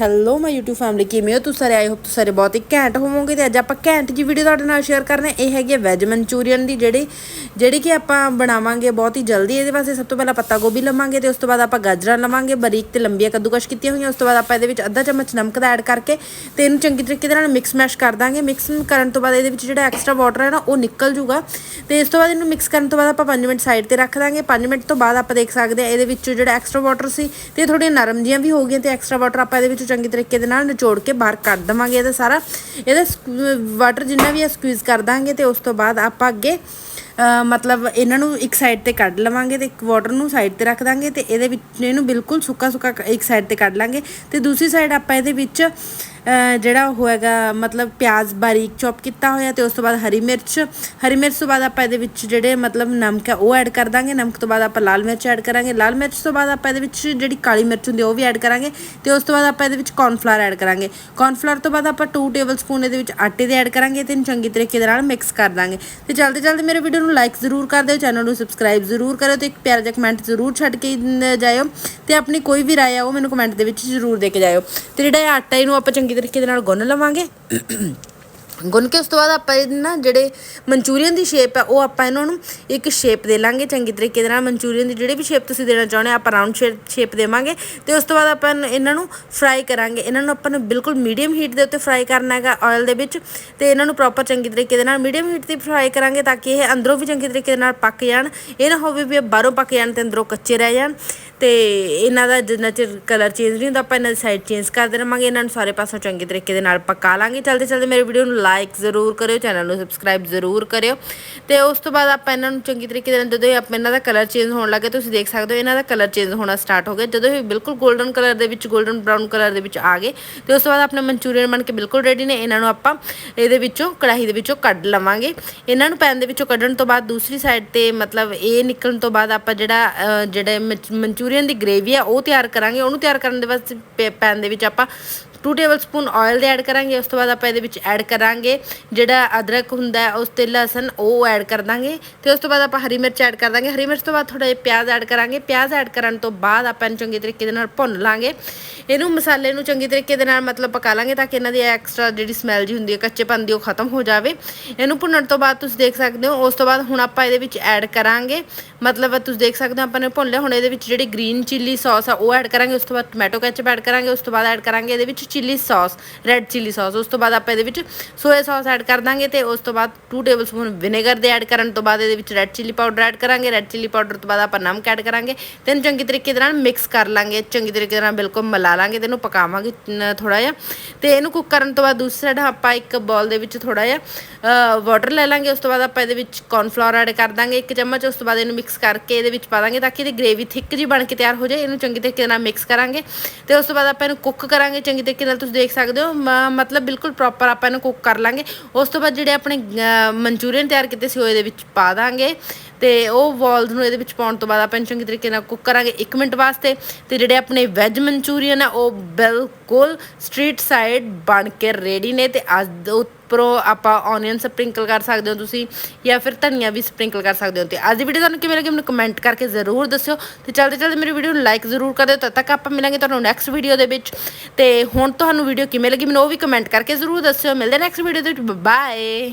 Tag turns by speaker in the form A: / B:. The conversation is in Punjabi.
A: ਹੈਲੋ ਮਾਈ YouTube ਫੈਮਿਲੀ ਕਿਵੇਂ ਹੋ? ਤੁਸੀਂ ਸਾਰੇ? ਆਈ ਹੋਪ ਤੁਸੀਂ ਸਾਰੇ ਬਹੁਤ ਹੀ ਘੈਂਟ ਹੋਵੋਗੇ ਤੇ ਅੱਜ ਆਪਾਂ ਘੈਂਟ ਜੀ ਵੀਡੀਓ ਤੁਹਾਡੇ ਨਾਲ ਸ਼ੇਅਰ ਕਰਨਾ ਇਹ ਹੈਗੀ ਵੈਜ ਮਨਚੂਰੀਅਨ ਦੀ, ਜਿਹੜੀ ਜਿਹੜੀ ਕਿ ਆਪਾਂ ਬਣਾਵਾਂਗੇ ਬਹੁਤ ਹੀ ਜਲਦੀ। ਇਹਦੇ ਵਾਸਤੇ ਸਭ ਤੋਂ ਪਹਿਲਾਂ ਪੱਤਾ ਗੋਭੀ ਲਵਾਂਗੇ ਤੇ ਉਸ ਤੋਂ ਬਾਅਦ ਆਪਾਂ ਗਾਜਰਾਂ ਲਵਾਂਗੇ। ਬਰੀਕ ਤੇ ਲੰਬੀਆਂ ਕੱਦੂਕਸ਼ ਕੀਤੀਆਂ ਹੋਈਆਂ। ਉਸ ਤੋਂ ਬਾਅਦ ਆਪਾਂ ਇਹਦੇ ਵਿੱਚ ਅੱਧਾ ਚਮਚ ਨਮਕ ਦਾ ਐਡ ਕਰਕੇ ਤੇ ਇਹਨੂੰ ਚੰਗੀ ਤਰੀਕੇ ਦੇ ਨਾਲ ਮਿਕਸ ਮੈਸ਼ ਕਰ ਦਾਂਗੇ। ਮਿਕਸ ਕਰਨ ਤੋਂ ਬਾਅਦ ਇਹਦੇ ਵਿੱਚ ਜਿਹੜਾ ਐਕਸਟਰਾ ਵਾਟਰ ਹੈ ਨਾ, ਉਹ ਨਿਕਲ ਜੂਗਾ। ਤੇ ਇਸ ਤੋਂ ਬਾਅਦ ਇਹਨੂੰ ਮਿਕਸ ਕਰਨ ਤੋਂ ਬਾਅਦ ਆਪਾਂ 5 ਮਿੰਟ ਸਾਈਡ ਤੇ ਰੱਖ ਦਾਂਗੇ। 5 ਮਿੰਟ ਤੋਂ ਬਾਅਦ ਆਪਾਂ ਦੇਖ ਸਕਦੇ ਆ ਇਹਦੇ ਵਿੱਚ ਜਿਹੜਾ ਐਕਸਟਰਾ ਵਾਟਰ ਸੀ ਤੇ ਥੋੜੀਆਂ ਨਰਮ ਜੀਆਂ ਵੀ ਹੋ ਗਈਆਂ ਤੇ ਐਕਸਟਰਾ ਵਾਟਰ ਆਪਾਂ ਇਹਦੇ ਵਿੱਚ ਚੰਗੀ ਤਰੀਕੇ ਦੇ ਨਾਲ ਨਿਚੋੜ ਕੇ ਬਾਹਰ ਕੱਢ ਦਵਾਂਗੇ ਇਹਦਾ ਸਾਰਾ। ਇਹਦਾ ਵਾਟਰ ਜਿੰਨਾ ਵੀ ਹੈ ਸਕਵੀਜ਼ ਕਰ ਦਾਂਗੇ ਤੇ ਉਸ ਤੋਂ ਬਾਅਦ ਆਪਾਂ ਅੱਗੇ ਮਤਲਬ ਇਹਨਾਂ ਨੂੰ ਇੱਕ ਸਾਈਡ ਤੇ ਕੱਢ ਲਵਾਂਗੇ ਤੇ ਇੱਕ ਵਾਟਰ ਨੂੰ ਸਾਈਡ ਤੇ ਰੱਖ ਦਾਂਗੇ ਤੇ ਇਹਦੇ ਵਿੱਚ ਇਹਨੂੰ ਬਿਲਕੁਲ ਸੁੱਕਾ ਸੁੱਕਾ ਇੱਕ ਸਾਈਡ ਤੇ ਕੱਢ ਲਾਂਗੇ ਤੇ ਦੂਸਰੀ ਸਾਈਡ ਆਪਾਂ ਇਹਦੇ ਵਿੱਚ ਜਿਹੜਾ ਉਹ ਹੈਗਾ, ਮਤਲਬ ਪਿਆਜ਼ ਬਾਰੀਕ ਚੌਪ ਕੀਤਾ ਹੋਇਆ ਤੇ ਉਸ ਤੋਂ ਬਾਅਦ ਹਰੀ ਮਿਰਚ। ਹਰੀ ਮਿਰਚ ਤੋਂ ਬਾਅਦ ਆਪਾਂ ਇਹਦੇ ਵਿੱਚ ਜਿਹੜੇ ਮਤਲਬ ਨਮਕ ਹੈ, ਉਹ ਐਡ ਕਰ ਦਾਂਗੇ। ਨਮਕ ਤੋਂ ਬਾਅਦ ਆਪਾਂ ਲਾਲ ਮਿਰਚ ਐਡ ਕਰਾਂਗੇ। ਲਾਲ ਮਿਰਚ ਤੋਂ ਬਾਅਦ ਆਪਾਂ ਇਹਦੇ ਵਿੱਚ ਜਿਹੜੀ ਕਾਲੀ ਮਿਰਚ ਹੁੰਦੀ ਹੈ ਉਹ ਵੀ ਐਡ ਕਰਾਂਗੇ ਤੇ ਉਸ ਤੋਂ ਬਾਅਦ ਆਪਾਂ ਇਹਦੇ ਵਿੱਚ ਕੌਰਨਫਲਾਵਰ ਐਡ ਕਰਾਂਗੇ। ਕੌਰਨਫਲਾਵਰ ਤੋਂ ਬਾਅਦ ਆਪਾਂ 2 ਟੇਬਲਸਪੂਨ ਇਹਦੇ ਵਿੱਚ ਆਟੇ ਦੇ ਐਡ ਕਰਾਂਗੇ ਤੇ ਇਹਨੂੰ ਚੰਗੀ ਤਰੀਕੇ ਦੇ ਨਾਲ ਮਿਕਸ ਕਰ ਦਾਂਗੇ। ਤੇ ਜਲਦੀ ਜਲਦੀ ਮੇਰੇ ਵੀਡੀਓ ਨੂੰ ਲਾਈਕ ਜ਼ਰੂਰ ਕਰ ਦਿਓ ਚੈਨਲ ਨੂੰ ਸਬਸਕ੍ਰਾਈਬ ਜ਼ਰੂਰ ਕਰਿਓ ਤੇ ਇੱਕ ਪਿਆਰਾ ਜਿਹਾ ਕਮੈਂਟ ਜ਼ਰੂਰ ਛੱਡ ਕੇ ਜਾਇਓ ਤੇ ਆਪਣੀ ਕੋਈ ਵੀ ਰਾਏ ਆ, ਉਹ ਮੈਨੂੰ ਕਮੈਂਟ ਦੇ ਵਿੱਚ ਜ਼ਰੂਰ ਦੇ ਕੇ ਜਾਇਓ। ਤੇ ਜਿਹੜਾ ਆਟਾ, ਇਹਨੂੰ ਆਪਾਂ ਚੰਗੀ ਤਰੀਕੇ ਦੇ ਨਾਲ ਗੁੰਨ ਲਵਾਂਗੇ। ਗੁੰਨ ਕੇ ਉਸ ਤੋਂ ਬਾਅਦ ਆਪਾਂ ਇਹ ਨਾ ਜਿਹੜੇ ਮਨਚੂਰੀਅਨ ਦੀ ਸ਼ੇਪ ਹੈ ਉਹ ਆਪਾਂ ਇਹਨਾਂ ਨੂੰ ਇੱਕ ਸ਼ੇਪ ਦੇ ਲਾਂਗੇ ਚੰਗੀ ਤਰੀਕੇ ਦੇ ਨਾਲ। ਮਨਚੂਰੀਅਨ ਦੀ ਜਿਹੜੀ ਵੀ ਸ਼ੇਪ ਤੁਸੀਂ ਦੇਣਾ ਚਾਹੁੰਦੇ ਆ ਆਪਾਂ ਰਾਉਂਡ ਸ਼ੇਪ ਦੇਵਾਂਗੇ। ਤੇ ਉਸ ਤੋਂ ਬਾਅਦ ਆਪਾਂ ਇਹਨਾਂ ਨੂੰ ਫਰਾਈ ਕਰਾਂਗੇ। ਇਹਨਾਂ ਨੂੰ ਆਪਾਂ ਨੂੰ ਬਿਲਕੁਲ ਮੀਡੀਅਮ ਹੀਟ ਦੇ ਉੱਤੇ ਫਰਾਈ ਕਰਨਾ ਹੈਗਾ ਆਇਲ ਦੇ ਵਿੱਚ। ਤੇ ਇਹਨਾਂ ਨੂੰ ਪ੍ਰੋਪਰ ਚੰਗੀ ਤਰੀਕੇ ਦੇ ਨਾਲ ਮੀਡੀਅਮ ਹੀਟ ਤੇ ਫਰਾਈ ਕਰਾਂਗੇ ਤਾਂ ਕਿ ਇਹ ਅੰਦਰੋਂ ਵੀ ਚੰਗੀ ਤਰੀਕੇ ਦੇ ਨਾਲ ਪੱਕ ਜਾਣ। ਇਹ ਨਾ ਹੋਵੇ ਵੀ ਇਹ ਬਾਹਰੋਂ ਪੱਕ ਜਾਣ ਤੇ ਅੰਦਰੋਂ ਕੱਚੇ ਰਹਿ ਜਾਣ। ਤੇ ਇਹਨਾਂ ਦਾ ਜਿੰਨਾ ਚਿਰ ਕਲਰ ਚੇਂਜ ਨਹੀਂ ਹੁੰਦਾ ਆਪਾਂ ਇਹਨਾਂ ਦੀ ਸਾਈਡ ਚੇਂਜ ਕਰਦੇ ਰਹਾਂਗੇ। ਇਹਨਾਂ ਨੂੰ ਸਾਰੇ ਪਾਸੋਂ ਚੰਗੇ ਤਰੀਕੇ ਦੇ ਨਾਲ ਪਕਾ ਲਾਂਗੇ। ਚਲਦੇ ਚਲਦੇ ਮੇਰੇ ਵੀਡੀਓ ਨੂੰ ਲਾਈਕ ਜ਼ਰੂਰ ਕਰਿਓ ਚੈਨਲ ਨੂੰ ਸਬਸਕ੍ਰਾਈਬ ਜ਼ਰੂਰ ਕਰਿਓ। ਤੇ ਉਸ ਤੋਂ ਬਾਅਦ ਆਪਾਂ ਇਹਨਾਂ ਨੂੰ ਚੰਗੀ ਤਰੀਕੇ ਦੇ ਨਾਲ ਜਦੋਂ ਇਹ ਆਪਾਂ ਇਹਨਾਂ ਦਾ ਕਲਰ ਚੇਂਜ ਹੋਣ ਲੱਗੇ ਤੁਸੀਂ ਦੇਖ ਸਕਦੇ ਹੋ ਇਹਨਾਂ ਦਾ ਕਲਰ ਚੇਂਜ ਹੋਣਾ ਸਟਾਰਟ ਹੋ ਗਿਆ। ਜਦੋਂ ਇਹ ਬਿਲਕੁਲ 골ਡਨ ਕਲਰ ਦੇ ਵਿੱਚ 골ਡਨ ਬ੍ਰਾਊਨ ਕਲਰ ਦੇ ਵਿੱਚ ਆ ਗਏ ਤੇ ਉਸ ਤੋਂ ਬਾਅਦ ਆਪਣੇ ਮਨਚੂਰੀਅਨ ਬਣ ਕੇ ਬਿਲਕੁਲ ਰੈਡੀ ਨੇ। ਇਹਨਾਂ ਨੂੰ ਆਪਾਂ ਇਹਦੇ ਵਿੱਚੋਂ ਕੜਾਹੀ ਦੇ ਵਿੱਚੋਂ ਕੱਢ ਲਵਾਂਗੇ। ਇਹਨਾਂ ਨੂੰ ਪੈਨ ਦੇ ਵਿੱਚੋਂ ਕੱਢਣ ਤੋਂ ਬਾਅਦ ਦੂਸਰੀ ਸਾਈਡ ਤੇ ਮਤਲਬ ਇਹ ਨਿਕਲਣ ਤੋਂ ਬਾਅਦ ਆਪਾਂ ਜਿਹੜਾ ਅ, ਜਿਹੜੇ ਮਨਚੂਰੀਅਨ ਦੀ ਗ੍ਰੇਵੀ ਆ, ਉਹ ਤਿਆਰ ਕਰਾਂਗੇ, ਉਹਨੂੰ ਤਿਆਰ ਕਰਨ ਦੇ ਵਾਸਤੇ ਪੈਨ ਦੇ ਵਿੱਚ ਆਪਾਂ 2 ਟੇਬਲਸਪੂਨ ਆਇਲ ਦੇ ਐਡ ਕਰਾਂਗੇ, ਉਸ ਤੋਂ ਬਾਅਦ ਆਪਾਂ ਇਹਦੇ ਵਿੱਚ ਐਡ ਕਰਾਂਗੇ ਜਿਹੜਾ ਅਦਰਕ ਹੁੰਦਾ ਉਸ ਤੇ ਲਸਣ, ਉਹ ਐਡ ਕਰ ਦਾਂਗੇ ਤੇ ਉਸ ਤੋਂ ਬਾਅਦ ਆਪਾਂ ਹਰੀ ਮਿਰਚ ਐਡ ਕਰ ਦਾਂਗੇ। ਹਰੀ ਮਿਰਚ ਤੋਂ ਬਾਅਦ ਥੋੜਾ ਜਿਹਾ ਪਿਆਜ਼ ਐਡ ਕਰਾਂਗੇ। ਪਿਆਜ਼ ਐਡ ਕਰਨ ਤੋਂ ਬਾਅਦ ਆਪਾਂ ਇਹਨੂੰ ਚੰਗੇ ਤਰੀਕੇ ਦੇ ਨਾਲ ਭੁੰਨ ਲਾਂਗੇ। ਇਹਨੂੰ ਮਸਾਲੇ ਨੂੰ ਚੰਗੀ ਤਰੀਕੇ ਦੇ ਨਾਲ ਮਤਲਬ ਪਕਾ ਲਾਂਗੇ ਤਾਂ ਕਿ ਇਹਨਾਂ ਦੀ ਐਕਸਟਰਾ ਜਿਹੜੀ ਸਮੈਲ ਜੀ ਹੁੰਦੀ ਹੈ, ਕੱਚੇਪਨ ਦੀ ਉਹ ਖਤਮ ਹੋ ਜਾਵੇ। ਇਹਨੂੰ ਭੁੰਨਣ ਤੋਂ ਬਾਅਦ ਤੁਸੀਂ ਦੇਖ ਸਕਦੇ ਹੋ, ਉਸ ਤੋਂ ਬਾਅਦ ਹੁਣ ਆਪਾਂ ਇਹਦੇ ਵਿੱਚ ਐਡ ਕਰਾਂਗੇ। ਮਤਲਬ ਤੁਸੀਂ ਦੇਖ ਸਕਦੇ ਹੋ ਆਪਾਂ ਨੇ ਭੁੰਨ ਲਿਆ, ਹੁਣ ਇਹਦੇ ਵਿੱਚ ਜਿਹੜੀ ਗ੍ਰੀਨ ਚਿੱਲੀ ਸੌਸ ਆ, ਉਹ ਐਡ ਕਰਾਂਗੇ। ਉਸ ਤੋਂ ਬਾਅਦ ਟੋਮੈਟੋ ਕੈਚਪ ਐਡ ਕਰਾਂਗੇ। ਉਸ ਤੋਂ ਬਾਅਦ ਐਡ ਕਰਾਂਗੇ ਇਹਦੇ ਵਿੱਚ chilli sauce red chilli sauce ਉਸ ਤੋਂ ਬਾਅਦ ਆਪਾਂ ਇਹਦੇ ਵਿੱਚ ਸੋਇਆ ਸੌਸ ਐਡ ਕਰ ਦਾਂਗੇ ਤੇ ਉਸ ਤੋਂ ਬਾਅਦ 2 ਟੇਬਲਸਪੂਨ ਵਿਨੇਗਰ ਦੇ ਐਡ ਕਰਨ ਤੋਂ ਬਾਅਦ ਇਹਦੇ ਵਿੱਚ ਰੈੱਡ ਚਿੱਲੀ ਪਾਊਡਰ ਐਡ ਕਰਾਂਗੇ ਰੈੱਡ ਚਿੱਲੀ ਪਾਊਡਰ ਤੋਂ ਬਾਅਦ ਆਪਾਂ ਨਮਕ ਐਡ ਕਰਾਂਗੇ ਤੇ ਇਹਨੂੰ ਚੰਗੀ ਤਰੀਕੇ ਦੇ ਨਾਲ ਮਿਕਸ ਕਰ ਲਾਂਗੇ, ਚੰਗੀ ਤਰੀਕੇ ਦੇ ਨਾਲ ਬਿਲਕੁਲ ਮਿਲਾ ਲਾਂਗੇ, ਤੇ ਇਹਨੂੰ ਪਕਾਵਾਂਗੇ ਥੋੜਾ ਜਿਹਾ, ਤੇ ਇਹਨੂੰ ਕੁੱਕ ਕਰਨ ਤੋਂ ਬਾਅਦ ਦੂਸਰੀ ਸਾਈਡ ਆਪਾਂ ਇੱਕ ਬਾਉਲ ਦੇ ਵਿੱਚ ਥੋੜਾ ਜਿਹਾ ਵਾਟਰ ਲੈ ਲਾਂਗੇ, ਉਸ ਤੋਂ ਬਾਅਦ ਆਪਾਂ ਇਹਦੇ ਵਿੱਚ ਕੌਰਨਫਲਾਵਰ ਐਡ ਕਰ ਦਾਂਗੇ, ਇੱਕ ਚਮਚ, ਉਸ ਤੋਂ ਬਾਅਦ ਇਹਨੂੰ ਮਿਕਸ ਕਰਕੇ ਇਹਦੇ ਵਿੱਚ ਪਾ ਦਾਂਗੇ ਤਾਂ ਕਿ ਇਹਦੀ ਗ੍ਰੇਵੀ ਥਿੱਕ ਜੀ ਬਣ ਕੇ ਤਿਆਰ ਹੋ ਜਾਏ, ਇਹਨੂੰ ਚੰਗੀ ਤਰੀਕੇ ਨਾਲ ਮਿਕਸ ਕਰਾਂਗੇ, ਤੇ ਉਸ ਤੋਂ ਬਾਅਦ ਆਪਾਂ ਇਹਨੂੰ ਕੁੱਕ ਕਰਾਂਗੇ, ਚੰਗੀ ਤਰੀਕੇ ਨਾਲ ਤੁਸੀਂ ਦੇਖ ਸਕਦੇ ਹੋ। ਮਤਲਬ ਬਿਲਕੁਲ ਪ੍ਰੋਪਰ ਆਪਾਂ ਇਹਨੂੰ ਕੁੱਕ ਕਰ ਲਾਂਗੇ। ਉਸ ਤੋਂ ਬਾਅਦ ਜਿਹੜੇ ਆਪਣੇ ਮਨਚੂਰੀਅਨ ਤਿਆਰ ਕੀਤੇ ਸੀ, ਉਹ ਇਹਦੇ ਵਿੱਚ ਪਾ ਦਾਂਗੇ। ਤੇ ਉਹ ਵਾਲਸ ਨੂੰ ਇਹਦੇ ਵਿੱਚ ਪਾਉਣ ਤੋਂ ਬਾਅਦ ਆਪਾਂ ਇਹਨੂੰ ਚੰਗੀ ਤਰੀਕੇ ਨਾਲ ਕੁੱਕ ਕਰਾਂਗੇ 1 ਮਿੰਟ ਵਾਸਤੇ। ਤੇ ਜਿਹੜੇ ਆਪਣੇ ਵੈਜ ਮਨਚੂਰੀਅਨ ਆ, ਉਹ ਬਿਲਕੁਲ ਸਟਰੀਟ ਸਾਈਡ ਬਣ ਕੇ ਰੈਡੀ ਨੇ ਤੇ ਅੱਜ ਉੱਪਰੋਂ ਆਪਾਂ ਔਨੀਅਨ ਸਪ੍ਰਿੰਕਲ ਕਰ ਸਕਦੇ ਹੋ ਤੁਸੀਂ ਜਾਂ ਫਿਰ ਧਨੀਆ ਵੀ ਸਪ੍ਰਿੰਕਲ ਕਰ ਸਕਦੇ ਹੋ ਤੇ ਅੱਜ ਦੀ ਵੀਡੀਓ ਤੁਹਾਨੂੰ ਕਿਵੇਂ ਲੱਗੀ ਮੈਨੂੰ ਕਮੈਂਟ ਕਰਕੇ ਜ਼ਰੂਰ ਦੱਸਿਓ ਤੇ ਚਲਦੇ ਚਲਦੇ ਮੇਰੀ ਵੀਡੀਓ ਨੂੰ ਲਾਈਕ ਜ਼ਰੂਰ ਕਰ ਦਿਓ, ਤਦ ਤੱਕ ਆਪਾਂ ਮਿਲਾਂਗੇ ਤੁਹਾਨੂੰ ਨੈਕਸਟ ਵੀਡੀਓ ਦੇ ਵਿੱਚ ਤੇ ਹੁਣ ਤੁਹਾਨੂੰ ਵੀਡੀਓ ਕਿਵੇਂ ਲੱਗੀ ਮੈਨੂੰ ਉਹ ਵੀ ਕਮੈਂਟ ਕਰਕੇ ਜ਼ਰੂਰ ਦੱਸਿਓ, ਮਿਲਦੇ ਨੈਕਸਟ ਵੀਡੀਓ ਦੇ ਵਿੱਚ ਬਾਏ